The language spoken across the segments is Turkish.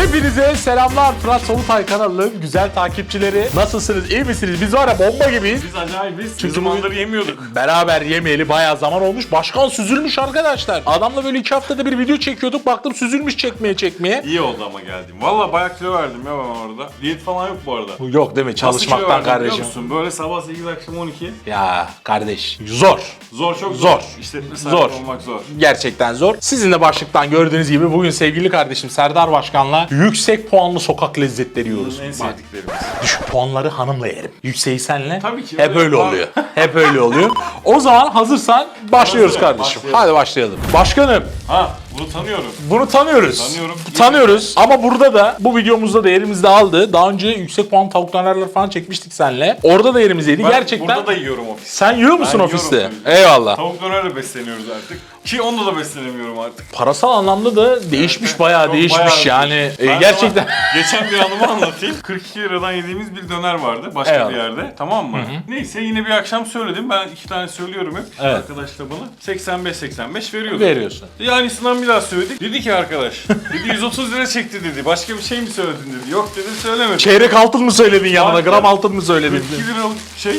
Hepinize selamlar Fırat Solutay kanalının güzel takipçileri. Nasılsınız? iyi misiniz? Biz var ya bomba gibiyiz. Biz acayibiz. Çünkü Çünkü zamanları yemiyorduk. Beraber yemeyeli bayağı zaman olmuş. Başkan süzülmüş arkadaşlar. Adamla böyle iki haftada bir video çekiyorduk. Baktım süzülmüş çekmeye çekmeye. İyi oldu ama geldim. Valla bayağı kilo verdim ya ben orada. Diyet falan yok bu arada. Yok değil mi? Kilo Çalışmaktan verdim biliyor kardeşim. musun? Böyle sabah 8 akşam 12. Ya kardeş zor. Zor çok Zor. zor. İşletme sahibi Zor. olmak zor. Gerçekten zor. Sizin de başlıktan gördüğünüz gibi bugün sevgili kardeşim Serdar Başkan'la yüksek puanlı sokak lezzetleri yiyoruz. En Bak, sevdiklerimiz. Düşük puanları hanımla yerim. Yükseği senle. Tabii ki, Hep öyle. öyle oluyor. Hep öyle oluyor. O zaman hazırsan başlıyoruz Hazırım, kardeşim. başlayalım. Hadi başlayalım. Başkanım Ha bunu tanıyorum. bunu tanıyoruz. Tanıyorum. Tanıyoruz ama burada da bu videomuzda da elimizde aldı. Daha önce yüksek puan tavuk dönerler falan çekmiştik seninle. Orada da yerimizdeydi. Ben Gerçekten. burada da yiyorum ofis. Sen yiyor musun Ben ofiste? yiyorum tabii. Eyvallah. Tavuk dönerle besleniyoruz artık. Ki onda da beslenemiyorum artık. Parasal anlamda da değişmiş Evet, bayağı çok değişmiş bayağı yani. değişmiş. E, Ben gerçekten. sana geçen bir anımı anlatayım. 42 liradan yediğimiz bir döner vardı başka Eyvallah. bir yerde. Tamam mı? Neyse yine bir akşam söyledim. Ben iki tane söylüyorum hep. Evet. Arkadaş da bana 85-85 veriyordu. Veriyorsun. Aynısından bir daha söyledik. Dedi ki arkadaş, dedi 130 lira çekti dedi. Başka bir şey mi söyledin dedi. Yok dedi söylemedim. Çeyrek altın mı söyledin yanına? Gram altın mı söyledin? 42 liralık şey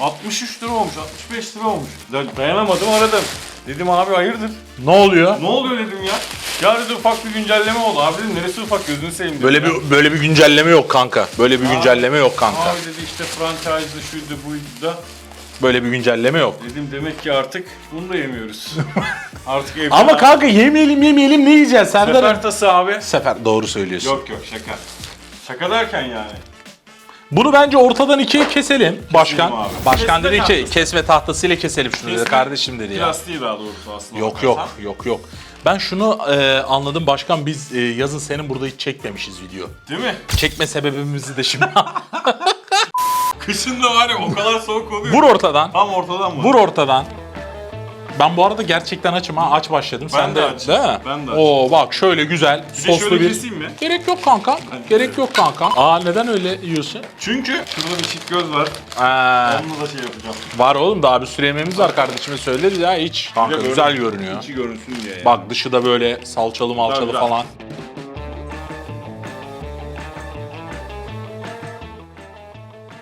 63 lira olmuş, 65 lira olmuş. Da- Dayanamadım aradım. Dedim abi hayırdır? Ne oluyor? Ne oluyor dedim ya. Ya dedi ufak bir güncelleme oldu. Abi dedim neresi ufak gözünü seveyim dedim. Böyle ya. bir böyle bir güncelleme yok kanka. Böyle bir güncelleme yok kanka. Abi dedi işte franchise'lı şuydu buydu da. Böyle bir güncelleme yok. Dedim demek ki artık bunu da yemiyoruz. artık evde Ama kanka yemeyelim yemeyelim ne yiyeceğiz Serdar? Sefer tası abi. Sefer doğru söylüyorsun. Yok yok şaka. Şaka derken yani. Bunu bence ortadan ikiye keselim. Başkan. abi. Başkan Kesme dedi ki tahtası. kesme tahtasıyla keselim şunu dedi Kesme kardeşim dedi ya. Plastiği daha doğrusu aslında. Yok yok bakarsan. yok yok. Ben şunu e, anladım başkan biz e, yazın senin burada hiç çekmemişiz video. Değil mi? Çekme sebebimizi de şimdi Kışın da var ya o kadar soğuk oluyor. vur ortadan. Tam ortadan mı? Vur ortadan. Ben bu arada gerçekten açım ha. Aç başladım. Ben Sen de de, açım. değil mi? Ben de açım. Oo bak şöyle güzel Bir de soslu şöyle bir. keseyim mi? Gerek yok kanka. Hadi Gerek güzel. yok kanka. Aa neden öyle yiyorsun? Çünkü şurada bir çift göz var. Aa, Onunla da şey yapacağım. var oğlum daha bir sürü yemeğimiz var kardeşime söyleriz ya hiç. Kanka Bir de böyle güzel görünüyor. İçi görünsün diye yani. Bak dışı da böyle salçalı malçalı Güzel, falan.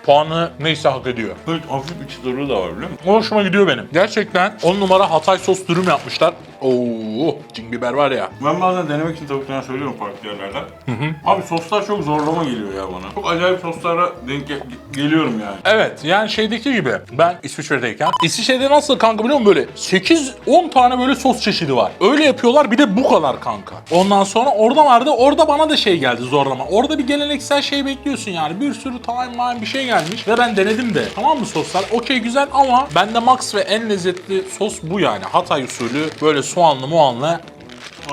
Puanı neyse hak ediyor. Böyle hafif bir çıtırlığı da var biliyor musun? O hoşuma gidiyor benim. Gerçekten 10 numara Hatay sos dürüm yapmışlar. Oo, cin biber var ya. Ben bazen denemek için tavuk döner söylüyorum farklı yerlerden. Abi soslar çok zorlama geliyor ya bana. Çok acayip soslara denk ge- geliyorum yani. Evet yani şeydeki gibi ben İsviçre'deyken İsviçre'de nasıl kanka biliyor musun böyle 8-10 tane böyle sos çeşidi var. Öyle yapıyorlar bir de bu kadar kanka. Ondan sonra orada vardı orada bana da şey geldi zorlama. Orada bir geleneksel şey bekliyorsun yani bir sürü time bir şey gelmiş ve ben denedim de tamam mı soslar okey güzel ama bende max ve en lezzetli sos bu yani Hatay usulü böyle soğanlı muanlı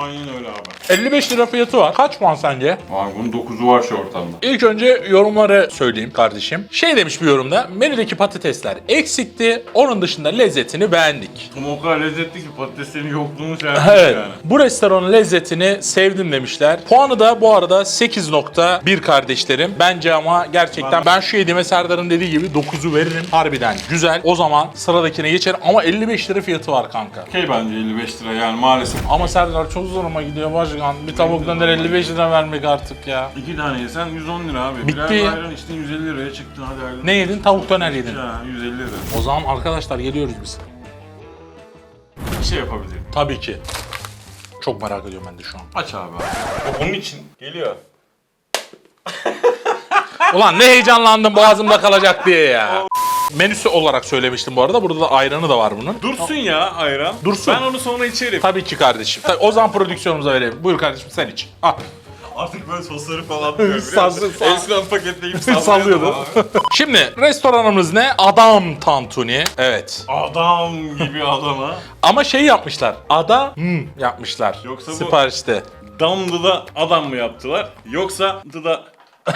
Aynen öyle abi. 55 lira fiyatı var. Kaç puan sence? Abi bunun 9'u var şu ortamda. İlk önce yorumları söyleyeyim kardeşim. Şey demiş bir yorumda, menüdeki patatesler eksikti, onun dışında lezzetini beğendik. Ama o kadar lezzetli ki patateslerin yokluğunu sevdim Evet, yani. bu restoranın lezzetini sevdim demişler. Puanı da bu arada 8.1 kardeşlerim. Bence ama gerçekten ben, şu yediğime Serdar'ın dediği gibi 9'u veririm. Harbiden güzel. O zaman sıradakine geçerim ama 55 lira fiyatı var kanka. Okey bence 55 lira yani maalesef. Ama Serdar çok zoruma gidiyor başkan. Bir tavuk döner 55 lira vermek artık ya. İki tane yesen 110 lira abi. Bitti. Birer ayran içtin 150 liraya çıktın hadi ayrılın. Ne yedin? Tavuk döner yedin. Ya 150 lira. O zaman arkadaşlar geliyoruz biz. Bir şey yapabilirim. Tabii ki. Çok merak ediyorum ben de şu an. Aç abi abi. Onun için geliyor. Ulan ne heyecanlandım boğazımda kalacak diye ya. Menüsü olarak söylemiştim bu arada. Burada da ayranı da var bunun. Dursun ya ayran. Dursun. Ben onu sonra içerim. Tabii ki kardeşim. Tabii, o zaman prodüksiyonumuza verelim. Buyur kardeşim sen iç. Al. Artık böyle sosları falan atmıyorum. Sazlı- saz- Eskiden paketleyip Sallıyordu. sallıyordum abi. Şimdi restoranımız ne? Adam tantuni. Evet. Adam gibi adama. Ama şey yapmışlar. Ada hmm yapmışlar. Yoksa bu- Siparişte. Damdı da adam mı yaptılar? Yoksa da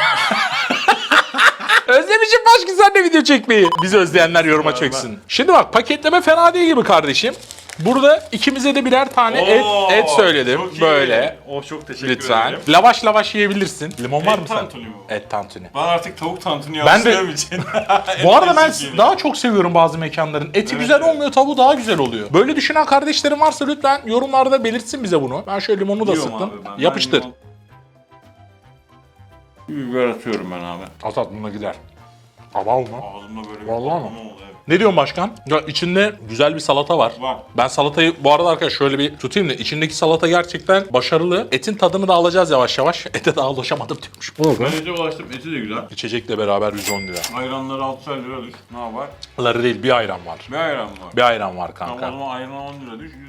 Özlemişim başka sen de video çekmeyi. Bizi özleyenler yoruma çeksin. Şimdi bak paketleme fena değil gibi kardeşim. Burada ikimize de birer tane et, Oo, et söyledim. çok iyi. Böyle. Oh çok teşekkür Lütfen. ederim. Lavaş lavaş yiyebilirsin. Limon var Et mı sen? tantuni mi bu? Et tantuni. Ben artık tavuk tantuni Ben de- yaptığım için. Bu arada ben Et daha çok seviyorum bazı mekanların. Eti Evet, güzel evet. olmuyor, tavuğu daha güzel oluyor. Böyle düşünen kardeşlerim varsa lütfen yorumlarda belirtsin bize bunu. Ben şöyle limonu da Yiyorum sıktım. abi ben. Ben Yapıştır. limon- Bir biber atıyorum ben abi. Asat bununla gider. Aval mı? Ağzımda böyle bir Vallahi mi? oldu, evet. Ne diyorsun başkan? Ya içinde güzel bir salata var. Var. Ben salatayı bu arada arkadaşlar şöyle bir tutayım da içindeki salata gerçekten başarılı. Etin tadını da alacağız yavaş yavaş. Ete daha ulaşamadım diyormuş. Ben ete ulaştım. Eti de güzel. İçecekle beraber 110 lira. Ayranları 6 lira düş. Ne yapar? Ları değil bir ayran var. Bir ayran var. Bir ayran var Tamam o kanka. zaman ayran 10 lira düş. 150 şey.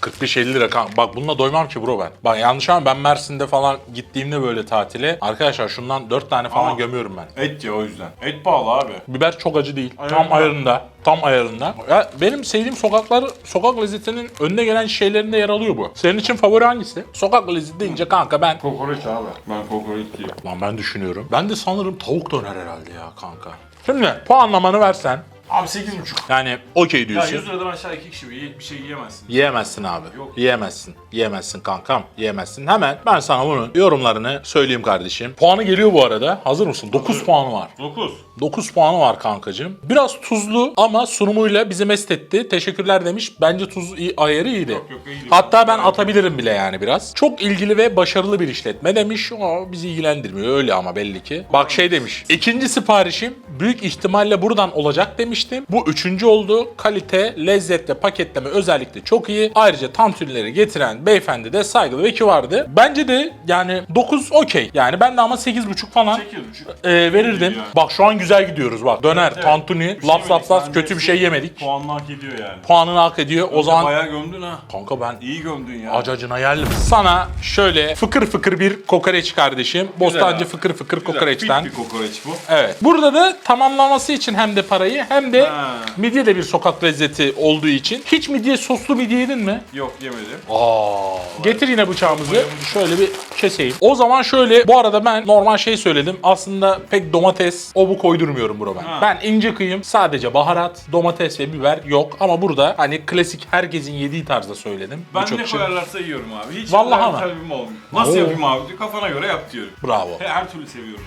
45-50 lira. Bak bununla doymam ki bro ben. Bak yanlış ama ben Mersin'de falan gittiğimde böyle tatile. Arkadaşlar şundan 4 tane falan Ama- gömüyorum ben. Et ya o yüzden. Et pahalı abi. Biber çok acı değil. Tam ayarında. Tam ayarında. Ya benim sevdiğim sokaklar, sokak lezzetinin önüne gelen şeylerinde yer alıyor bu. Senin için favori hangisi? Sokak lezzeti deyince kanka ben... Kokoreç abi. Ben kokoreç diyeyim. Lan ben düşünüyorum. Ben de sanırım tavuk döner herhalde ya kanka. Şimdi puanlamanı versen. Abi 8,5. Yani okey Ya diyorsun. 100 liradan aşağı iki kişi bir, bir şey yiyemezsin. Yiyemezsin abi. Yok. Yiyemezsin. Yiyemezsin kankam. Yiyemezsin. Hemen ben sana bunun yorumlarını söyleyeyim kardeşim. Puanı geliyor bu arada. Hazır mısın? 9 puanı var. 9. 9 puanı var kankacığım. Biraz tuzlu ama sunumuyla bizi mest etti. Teşekkürler demiş. Bence tuz iyi- ayarı iyiydi. Yok, yok, iyiydi. Hatta ben atabilirim bile yani biraz. Çok ilgili ve başarılı bir işletme demiş. O bizi ilgilendirmiyor öyle ama belli ki. Bak şey demiş. İkinci siparişim büyük ihtimalle buradan olacak demiştim. Bu üçüncü oldu. Kalite, lezzet ve paketleme özellikle çok iyi. Ayrıca tantunileri getiren beyefendi de saygılı ve kibardı. Bence de yani 9 okey. Yani ben de ama 8,5 falan 8,5. e, verirdim. Yani. Bak şu an güzel gidiyoruz bak. Döner, Evet. tantuni, Bir şey laps laps kötü bir şey yemedik. Puanını hak ediyor yani. Puanını hak ediyor. O zaman Bayağı gömdün ha. kanka ben İyi gömdün ya. acacına geldim. Sana şöyle fıkır fıkır bir kokoreç kardeşim. Bostancı abi. fıkır fıkır Güzel, kokoreçten. fit bir kokoreç bu. Evet. Burada da tamamlaması için hem de parayı hem de Ha. midye de bir sokak lezzeti olduğu için. Hiç midye soslu midye yedin mi? Yok yemedim. Aa. Getir yine bıçağımızı. Şöyle bir keseyim. O zaman şöyle bu arada ben normal şey söyledim. Aslında pek domates o bu koydurmuyorum bro ben. Ha. Ben ince kıyım sadece baharat, domates ve biber yok. Ama burada hani klasik herkesin yediği tarzda söyledim. Ben Birçok ne şey- koyarlarsa yiyorum abi. Hiç Vallahi talebim olmuyor. Nasıl Oo. yapayım abi? Kafana göre yap diyorum. Bravo. He, Her türlü seviyorum.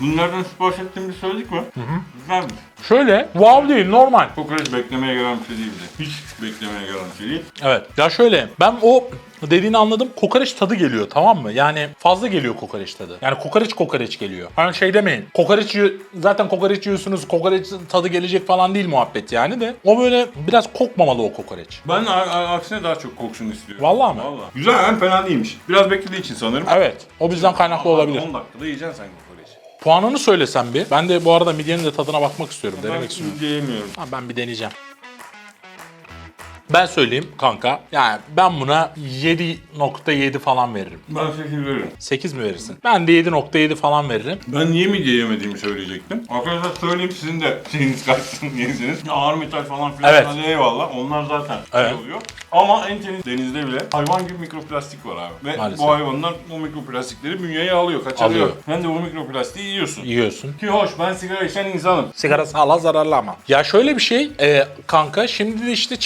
Bunlardan sipariş ettiğimizi söyledik mi? Hı hı. Güzelmiş. Şöyle wow değil normal. Kokoreç beklemeye gelen bir şey değildi. Hiç beklemeye gelen bir şey değil. Evet. Ya şöyle ben o dediğini anladım. Kokoreç tadı geliyor tamam mı? Yani fazla geliyor kokoreç tadı. Yani kokoreç kokoreç geliyor. Hani şey demeyin. Kokoreç zaten kokoreç yiyorsunuz. Kokoreç tadı gelecek falan değil muhabbet yani de. O böyle biraz kokmamalı o kokoreç. Ben aksine daha çok koksun istiyorum. Vallahi mi? Vallahi. Güzel hem fena değilmiş. Biraz beklediği için sanırım. Evet. O bizden kaynaklı olabilir. 10 dakikada yiyeceksin sen kokoreç. Puanını söylesem bir. Ben de bu arada midyenin de tadına bakmak istiyorum. Denemek Ben istiyorum. şimdi yemiyorum. Ha, ben bir deneyeceğim. Ben söyleyeyim kanka. Yani ben buna 7.7 falan veririm. Ben 8 veririm. 8 mi verirsin? Ben de 7.7 falan veririm. Ben niye midye yemediğimi söyleyecektim. Arkadaşlar söyleyeyim sizin de şeyiniz kaçsın yesiniz. Ağır metal falan filan Evet. hadi eyvallah. Onlar zaten Evet. şey oluyor. Ama en temiz denizde bile hayvan gibi mikroplastik var abi. Ve Maalesef. bu hayvanlar o mikroplastikleri bünyeye alıyor, kaçırıyor. Alıyor. Sen de bu mikroplastiği yiyorsun. Yiyorsun. Ki hoş ben sigara içen insanım. Sigara sağlığa zararlı ama. Ya şöyle bir şey e, kanka şimdi de işte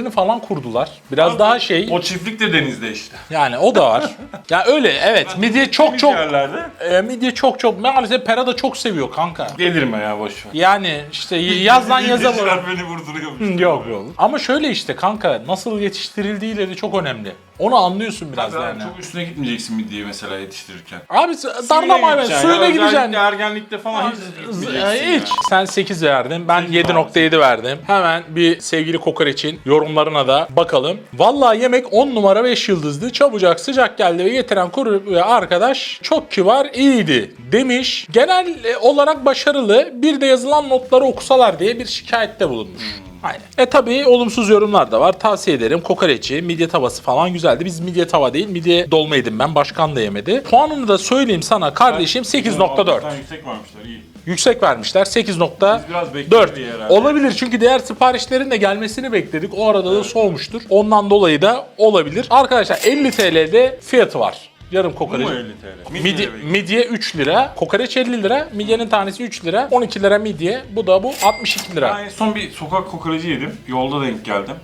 çiftliklerini falan kurdular. Biraz daha şey O çiftlik de denizde işte. yani o da var. ya öyle evet midye çok çok yerlerde. e, midye çok çok maalesef Pera da çok seviyor kanka. Delirme ya boş ver. Yani işte yazdan yaza var. Beni vurduruyormuş. Yok yok. Ama şöyle işte kanka nasıl yetiştirildiğiyle de çok önemli. Onu anlıyorsun biraz Sen yani. Çok üstüne gitmeyeceksin midyeyi mesela yetiştirirken. Abi darlama gideceksin suyuna gideceksin. Özellikle ergenlikte falan hiç gitmeyeceksin Hiç. ya. Sen 8 verdin. Ben Sekiz 7.7 verdim. Hemen bir sevgili kokoreçin yorumlarına da bakalım. Vallahi yemek 10 numara 5 yıldızdı. Çabucak sıcak geldi ve getiren kuru arkadaş çok kibar iyiydi demiş. Genel e, olarak başarılı. Bir de yazılan notları okusalar diye bir şikayette bulunmuş. Aynen. E tabii olumsuz yorumlar da var. Tavsiye ederim. Kokoreçi, midye tavası falan güzeldi. Biz midye tava değil, midye dolma yedim ben. Başkan da yemedi. Puanını da söyleyeyim sana kardeşim 8.4. Alttan yüksek vermişler iyi. Yüksek vermişler. Biz biraz 8.4. bekliyoruz diye herhalde. Olabilir çünkü diğer siparişlerin de gelmesini bekledik. O arada da soğumuştur. Ondan dolayı da olabilir. Arkadaşlar 50 TL'de fiyatı var. Yarım Bu kokoreç. mu 50 TL? Midye, Midye bacon. midye 3 lira, kokoreç 50 lira, midyenin tanesi 3 lira, 12 lira midye, bu da bu 62 lira. En son bir sokak kokoreci yedim. Yolda denk geldim.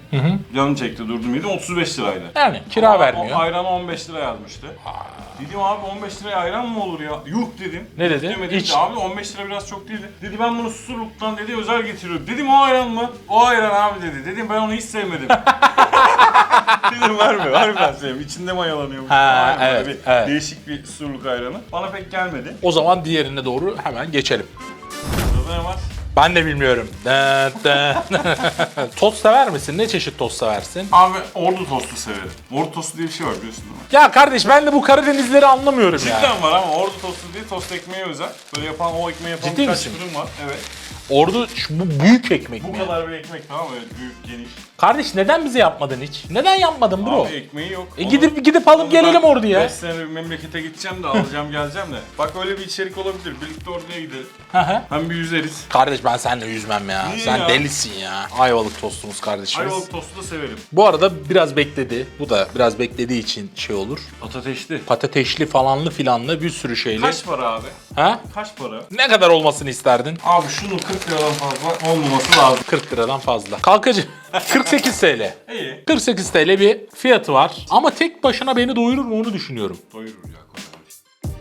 Canım çekti durdum yedim 35 liraydı. Yani kira Ama vermiyor. O ayranı 15 lira yazmıştı. Dedim abi 15 liraya ayran mı olur ya? Yuh dedim. Ne dedi? Demedim İç. de abi 15 lira biraz çok değil. Dedi ben bunu Susurluk'tan dedi özel getiriyorum. Dedim o ayran mı? O ayran abi dedi. Dedim ben onu hiç sevmedim. dedim verme, harbiden sevmiyorum. İçinde mayalanıyor. Ha, Böyle evet, bir evet. Değişik bir Susurluk ayranı. Bana pek gelmedi. O zaman diğerine doğru hemen geçelim. Burada ne var? Ben de bilmiyorum. Tost sever misin? Ne çeşit tost seversin? Abi ordu tostu severim. Ordu tostu diye bir şey var biliyorsun değil mi? Ya kardeş ben de bu Karadenizleri anlamıyorum ya. Cidden var ama ordu tostu değil tost ekmeği özel. Böyle yapan o ekmeği yapan Ciddi birkaç misin? fırın var. Evet. Ordu şu- bu büyük ekmek Bu mi? kadar bir ekmek tamam mı? Evet, büyük, geniş. Kardeş neden bize yapmadın hiç? Neden yapmadın bro? Abi ekmeği yok. E Onu- gidip gidip alıp onu gelelim ben orduya. beş sene memlekete gideceğim de alacağım geleceğim de. Bak öyle bir içerik olabilir. Birlikte orduya gidelim. Hı hı. Hem bir yüzeriz. Kardeş ben seninle yüzmem ya. Niye Sen ya? delisin ya. Ayvalık tostumuz kardeşimiz. Ayvalık tostu da severim. Bu arada biraz bekledi. Bu da biraz beklediği için şey olur. Patateşli. Patateşli falanlı filanlı bir sürü şeyle. Kaç para abi? Ha? Kaç para? Ne kadar olmasını isterdin? Abi şunun 40 liradan fazla olmaması lazım. 40 liradan fazla. Kalkacı. 48 TL. İyi. 48 TL bir fiyatı var. Ama tek başına beni doyurur mu onu düşünüyorum. Doyurur ya. kocaman.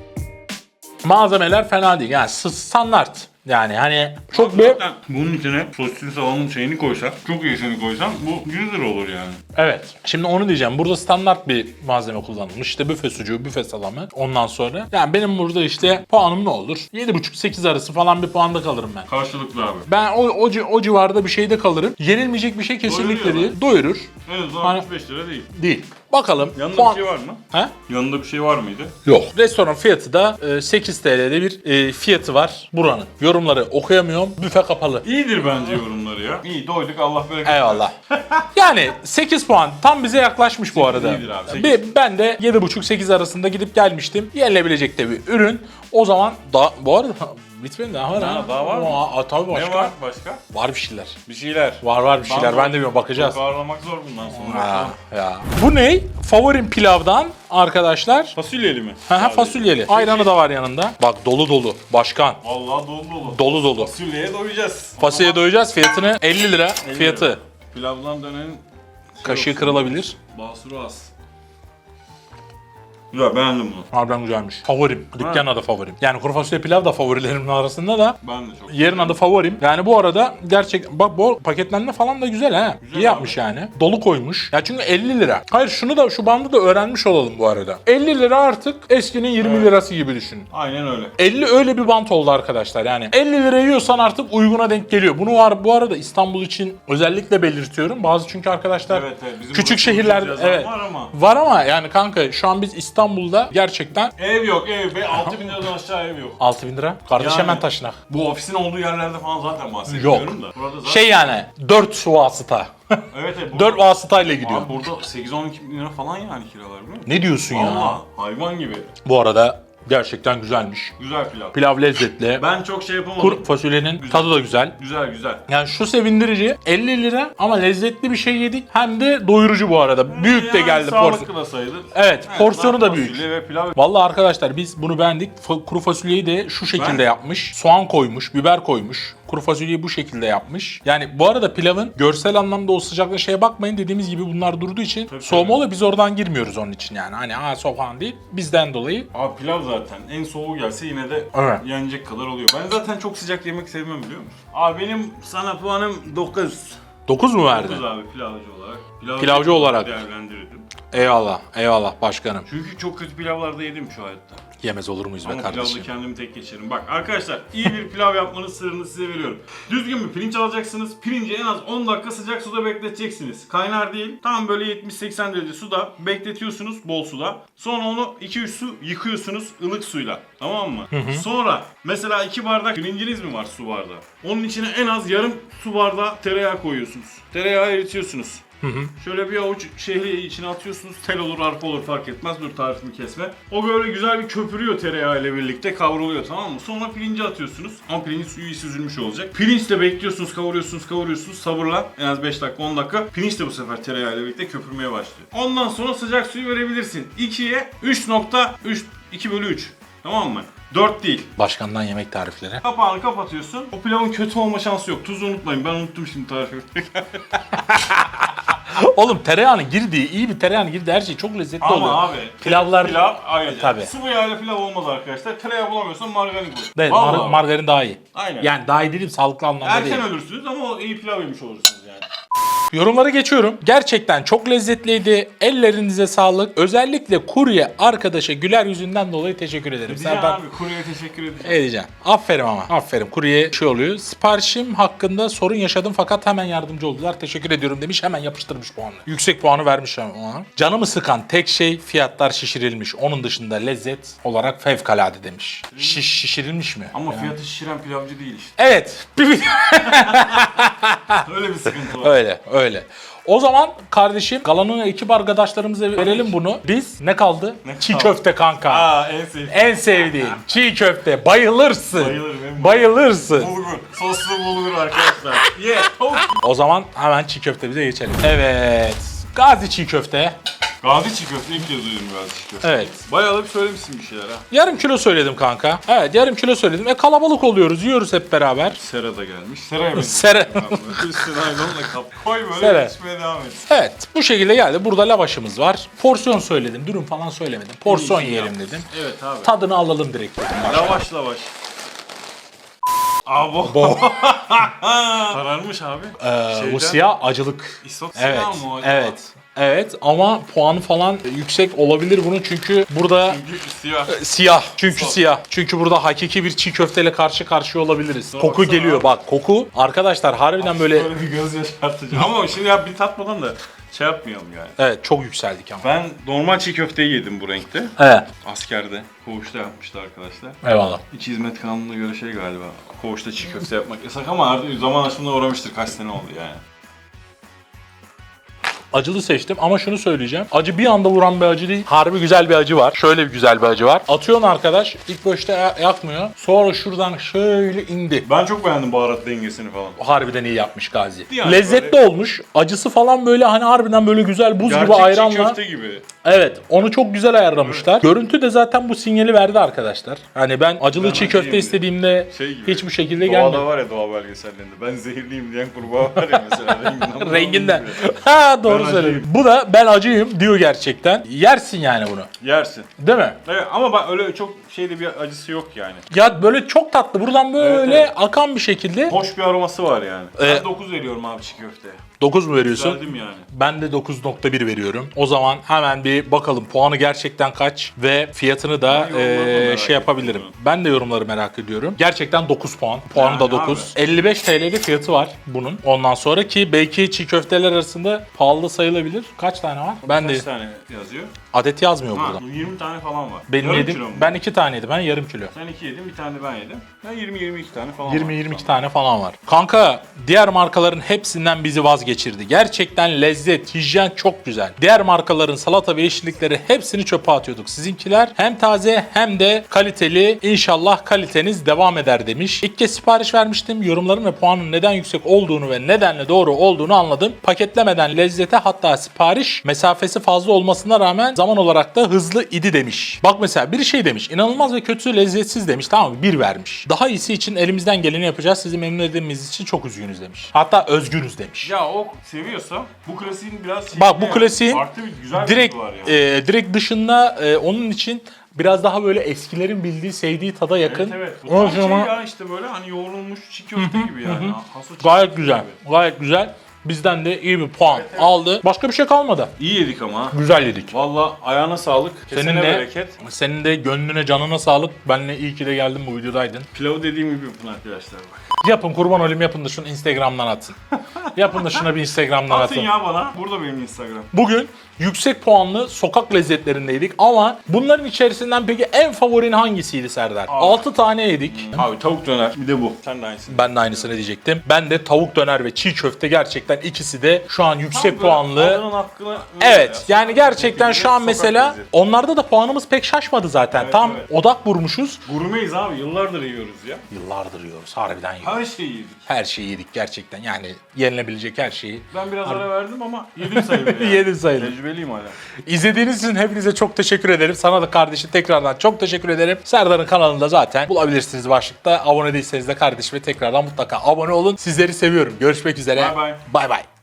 Malzemeler fena değil. Yani standart. Yani hani çok bir... Zaten bunun içine sosisli salamın şeyini koysak, çok iyisini koysam bu 100 lira olur yani. Evet. Şimdi onu diyeceğim. Burada standart bir malzeme kullanılmış. İşte büfe sucuğu, büfe salamı. Ondan sonra. Yani benim burada işte puanım ne olur? 7,5-8 arası falan bir puanda kalırım ben. Karşılıklı abi. Ben o, o, o civarda bir şeyde kalırım. Yenilmeyecek bir şey kesinlikle Doyuruyor değil. Doyurur. En azından Hani- 65 lira değil. Değil. Bakalım. Yanında puan... bir şey var mı? He? Yanında bir şey var mıydı? Yok. Restoran fiyatı da e, 8 TL'de bir e, fiyatı var buranın. Yorumları okuyamıyorum. Büfe kapalı. İyidir bence yorumları ya. İyi doyduk Allah bereket Eyvallah. yani 8 puan tam bize yaklaşmış bu arada. iyidir abi, sekiz. Bir- ben de 7,5-8 arasında gidip gelmiştim. Yenilebilecek de bir ürün. O zaman da bu arada bitmedi daha var ha. daha var mı? Aa, tabii başka. Ne var başka? Var bir şeyler. Bir şeyler. Var var bir şeyler. Ben, zor- de bilmiyorum bakacağız. Çok ağırlamak zor bundan sonra. Ha, ya. Bu ne? Favorim pilavdan arkadaşlar. Fasulyeli mi? Ha, ha fasulyeli. Ayranı da var yanında. Bak dolu dolu. Başkan. Vallahi dolu dolu. Dolu dolu. Fasulyeye doyacağız. Fasulyeye doyacağız. Fiyatını 50 lira. 50 Fiyatı. lira. Pilavdan dönenin şey Kaşığı olsun. kırılabilir. Basuru az. Güzel beğendim bunu. Harbiden güzelmiş. Favorim. Dükkan adı favorim. Yani kuru fasulye pilav da favorilerimin arasında da Ben de çok. yerin adı favorim. Yani bu arada gerçek bak bu paketlenme falan da güzel ha. Güzel İyi yapmış yani. Dolu koymuş. Ya çünkü 50 lira. Hayır şunu da şu bandı da öğrenmiş olalım bu arada. 50 lira artık eskinin 20 lirası gibi düşün. Aynen öyle. 50 öyle bir bant oldu arkadaşlar yani. 50 lira yiyorsan artık uyguna denk geliyor. Bunu var bu arada İstanbul için özellikle belirtiyorum. Bazı çünkü arkadaşlar Evet, evet. Bizim küçük burada şehirlerde evet. var ama. Var ama yani kanka şu an biz İstanbul'da gerçekten Ev yok ev. Be 6000 liradan aşağı ev yok. 6000 lira. Kardeş Yani. hemen taşınak. Bu ofisin olduğu yerlerde falan zaten bahsediyorum da. Burada zaten... Şey yani 4 vasıta. Evet evet. burada- 4 vasıtayla gidiyor. Abi burada 8-12 bin lira falan yani kiralar biliyor musun? Ne diyorsun ya? Valla hayvan gibi. Bu arada gerçekten güzelmiş. Güzel pilav. Pilav lezzetli. Ben çok şey yapamadım. Kuru fasulyenin tadı da güzel. Güzel güzel. Yani şu sevindirici 50 lira ama lezzetli bir şey yedik. Hem de doyurucu bu arada. Büyük de Yani geldi Sağlıklı porsiyon. sayılır. Evet, porsiyonu da büyük. Fasulye ve pilav. Vallahi arkadaşlar biz bunu beğendik. Fa- kuru fasulyeyi de şu şekilde Ben- yapmış. Soğan koymuş, biber koymuş. Kuru fasulyeyi bu şekilde yapmış. Yani bu arada pilavın görsel anlamda o sıcaklığı şeye bakmayın. Dediğimiz gibi bunlar durduğu için Tabii, soğuma oluyor. Biz oradan girmiyoruz onun için yani. Hani aa soğan değil. Bizden dolayı. Abi pilav zaten en soğuğu gelse yine de Evet. yenecek kadar oluyor. Ben zaten çok sıcak yemek sevmem biliyor musun? Abi benim sana puanım 9. 9 mu verdi? 9 abi pilavcı olarak. Pilavcı, Pilavcı olarak. Değerlendirirdim. Eyvallah. Eyvallah başkanım. Çünkü çok kötü pilavlarda yedim şu hayatta. Yemez olur muyuz be Ama kardeşim? pilavda kendimi tek geçerim. Bak arkadaşlar iyi bir pilav yapmanın sırrını size veriyorum. Düzgün bir pirinç alacaksınız. Pirinci en az 10 dakika sıcak suda bekleteceksiniz. Kaynar değil. Tam böyle 70-80 derece suda bekletiyorsunuz bol suda. Sonra onu 2-3 su yıkıyorsunuz ılık suyla. Tamam mı? Sonra mesela 2 bardak pirinciniz mi var su bardağı? Onun içine en az yarım su bardağı tereyağı koyuyorsunuz. Tereyağı eritiyorsunuz. Şöyle bir avuç şehriye içine atıyorsunuz. Tel olur, arpa olur fark etmez. Dur tarifimi kesme. O böyle güzel bir köpürüyor tereyağı ile birlikte kavruluyor tamam mı? Sonra pirinci atıyorsunuz. Ama pirincin suyu iyi süzülmüş olacak. Pirinçle bekliyorsunuz, kavuruyorsunuz, kavuruyorsunuz. Sabırla en az 5 dakika, 10 dakika. Pirinç de bu sefer tereyağı ile birlikte köpürmeye başlıyor. Ondan sonra sıcak suyu verebilirsin. 2'ye 3.3 2 bölü 3. Tamam mı? 4 değil. Başkandan yemek tarifleri. Kapağını kapatıyorsun. O pilavın kötü olma şansı yok. Tuzu unutmayın. Ben unuttum şimdi tarifi. Oğlum tereyağının girdiği, iyi bir tereyağının girdiği her şey çok lezzetli oluyor. Ama abi Pilavlar- pilav ayrıca. Tabii. Sıvı yağla pilav olmaz arkadaşlar. Tereyağı bulamıyorsan margarin koy. Evet, Vallahi. mar- margarin daha iyi. Aynen. Yani daha iyi dedim sağlıklı anlamda Erken değil. ölürsünüz ama o iyi pilav yemiş olursunuz yani. Yorumları geçiyorum. Gerçekten çok lezzetliydi. Ellerinize sağlık. Özellikle kurye arkadaşa güler yüzünden dolayı teşekkür ederim. Diyeceğim Sen abi kuruya teşekkür edeceğim. edeceğim. Aferin ama. Aferin. Kurye şey oluyor. Siparişim hakkında sorun yaşadım fakat hemen yardımcı oldular. Teşekkür ediyorum demiş. Hemen yapıştırmış puanı. Yüksek puanı vermiş ama ona. Canımı sıkan tek şey fiyatlar şişirilmiş. Onun dışında lezzet olarak fevkalade demiş. Şiş, şişirilmiş mi? Ama Ya. fiyatı şişiren pilavcı değil işte. Evet. Öyle bir sıkıntı var. öyle, öyle. O zaman kardeşim Galan'ın ekip arkadaşlarımıza verelim bunu. Biz ne kaldı? Ne Çiğ kaldı? köfte kanka. Aa en sevdiğim. En sevdiğin çiğ köfte. Bayılırsın. Bayılırım, Bayılırsın. Bulgur. Soslu bulgur arkadaşlar. Ye. tavuk. O zaman hemen çiğ köftemize geçelim. Evet. Gazi çiğ köfte. Gazi çiğ köfte ilk kez duydum gazi çiğ köfte. Evet. Bayağı da bir söylemişsin bir şeyler ha. Yarım kilo söyledim kanka. Evet yarım kilo söyledim. E kalabalık oluyoruz. Yiyoruz hep beraber. Sera da gelmiş. Sera'ya benziyor. Sere. Üstüne aydonla kap. Koy böyle Sera. içmeye devam et. Evet bu şekilde geldi. Burada lavaşımız var. Porsiyon söyledim. Dürüm falan söylemedim. Porsiyon İyi, iyi yiyelim yapmışsın. dedim. Evet abi. Tadını alalım direkt dedim. Lavaş lavaş. Abo. Bo. Kararmış abi. Ee, Şeyden- bu siyah acılık. İsot Evet. siyah mı o acaba? Evet. Evet ama puanı falan yüksek olabilir bunun çünkü burada Çünkü siyah. siyah. Çünkü Sos. siyah. Çünkü burada hakiki bir çiğ köfteyle karşı karşıya olabiliriz. Dur koku baksana geliyor abi. bak koku. Arkadaşlar harbiden böyle Böyle bir göz yaşartıcı. Ama şimdi ya bir tatmadan da şey yapmayalım yani. evet çok yükseldik ama. Ben normal çiğ köfteyi yedim bu renkte. Evet. Askerde. Koğuşta yapmıştı arkadaşlar. Eyvallah. İç hizmet kanununa göre şey galiba. Koğuşta çiğ köfte yapmak yasak ama artık zaman aşımına uğramıştır. Kaç sene oldu yani. Acılı seçtim ama şunu söyleyeceğim. Acı bir anda vuran bir acı değil. Harbi güzel bir acı var. Şöyle bir güzel bir acı var. Atıyorsun arkadaş. ilk başta ya- yakmıyor. Sonra şuradan şöyle indi. Ben çok beğendim baharat dengesini falan. Harbiden iyi yapmış Gazi. Yani Lezzetli böyle- olmuş. Acısı falan böyle hani harbiden böyle güzel buz gibi Gerçek çiğ ayranla. köfte gibi. Evet, onu çok güzel ayarlamışlar. Görüntü de zaten bu sinyali verdi arkadaşlar. Hani ben acılı Ben çiğ köfte diye. istediğimde Şey gibi. hiç bu şekilde Doğada gelmedi. var ya doğa belgesellerinde. Ben zehirliyim diyen kurbağa var ya mesela. renginden. Renginden. gibi. ha doğru Ben söyledin. Bu da ben acıyım diyor gerçekten. Yersin yani bunu. Yersin. Değil mi? Evet, ama ben öyle çok şeyde bir acısı yok yani. Ya böyle çok tatlı. Buradan böyle Evet, evet. akan bir şekilde. Hoş bir aroması var yani. Ee, ben 9 veriyorum abi çiğ köfteye. 9 mu veriyorsun? Güzeldim yani. Ben de 9.1 veriyorum. O zaman hemen bir bakalım puanı gerçekten kaç ve fiyatını da Ben yorumları da eee, merak şey yapabilirim. ediyorum. Ben de yorumları merak ediyorum. Gerçekten 9 puan. Puanı da Yani 9. 55 TL'li fiyatı var bunun. Ondan sonra ki belki çiğ köfteler arasında pahalı sayılabilir. Kaç tane var? Ben de Kaç tane yazıyor? adet yazmıyor Ha, burada. 20 tane falan var. Benim Yarım yedim. kilo mu? Ben 2 tane yedim. Ben yarım kilo. Sen 2 yedin, bir tane de ben yedim. Ben 20-22 tane falan var. 20-22 tane falan var. Kanka diğer markaların hepsinden bizi vazgeçirdi. Gerçekten lezzet, hijyen çok güzel. Diğer markaların salata ve yeşillikleri hepsini çöpe atıyorduk. Sizinkiler hem taze hem de kaliteli. İnşallah kaliteniz devam eder demiş. İlk kez sipariş vermiştim. Yorumların ve puanın neden yüksek olduğunu ve nedenle doğru olduğunu anladım. Paketlemeden lezzete hatta sipariş mesafesi fazla olmasına rağmen zaman olarak da hızlı idi demiş. Bak mesela bir şey demiş. İnanılmaz ve kötü lezzetsiz demiş. Tamam mı? Bir vermiş. Daha iyisi için elimizden geleni yapacağız. Sizi memnun edememiz için çok üzgünüz demiş. Hatta özgünüz demiş. Ya o seviyorsa bu klasiğin biraz şey Bak bu klasiğin Farklı bir güzel direkt bir tadı var yani. e, direkt dışında e, onun için biraz daha böyle eskilerin bildiği, sevdiği tada yakın. Evet evet. Bu O tam şey zaman ya işte böyle hani yoğrulmuş çiğ köfte gibi yani. Çiğ gayet köfte güzel. gibi. Gayet güzel. Bizden de iyi bir puan aldı. Başka bir şey kalmadı. İyi yedik ama. Güzel yedik. Valla ayağına sağlık. Kesene Senin de, bereket. senin de gönlüne canına sağlık. Benle iyi ki de geldin bu videodaydın. Pilavı dediğim gibi yapın arkadaşlar bak. Yapın kurban olayım yapın da şunu Instagram'dan atın. yapın da şuna bir Instagram'dan Atın atın. ya bana. Burada benim Instagram. Bugün yüksek puanlı sokak lezzetlerindeydik ama bunların içerisinden peki en favorin hangisiydi Serdar? 6 tane yedik. Abi tavuk döner. Bir de bu. Sen de aynısın. Ben de aynısını diyecektim. Ben de tavuk döner ve çiğ köfte gerçekten Gerçekten ikisi de şu an yüksek Tam puanlı. Hakkını Evet ya. yani gerçekten şu an mesela lezzeti. onlarda da puanımız pek şaşmadı zaten. Evet, Tam evet. odak vurmuşuz. Gurmeyiz abi yıllardır yiyoruz ya. Yıllardır yiyoruz harbiden yiyoruz. Her şeyi yedik. Her şeyi yedik gerçekten yani yenilebilecek her şeyi. Ben biraz ara verdim ama yedim sayılır ya. Yedin sayılır. Tecrübeliyim hala. İzlediğiniz için hepinize çok teşekkür ederim. Sana da kardeşim tekrardan çok teşekkür ederim. Serdar'ın kanalında zaten bulabilirsiniz başlıkta. Abone değilseniz de kardeşime tekrardan mutlaka abone olun. Sizleri seviyorum. Görüşmek üzere. Bay bay. Bay bay.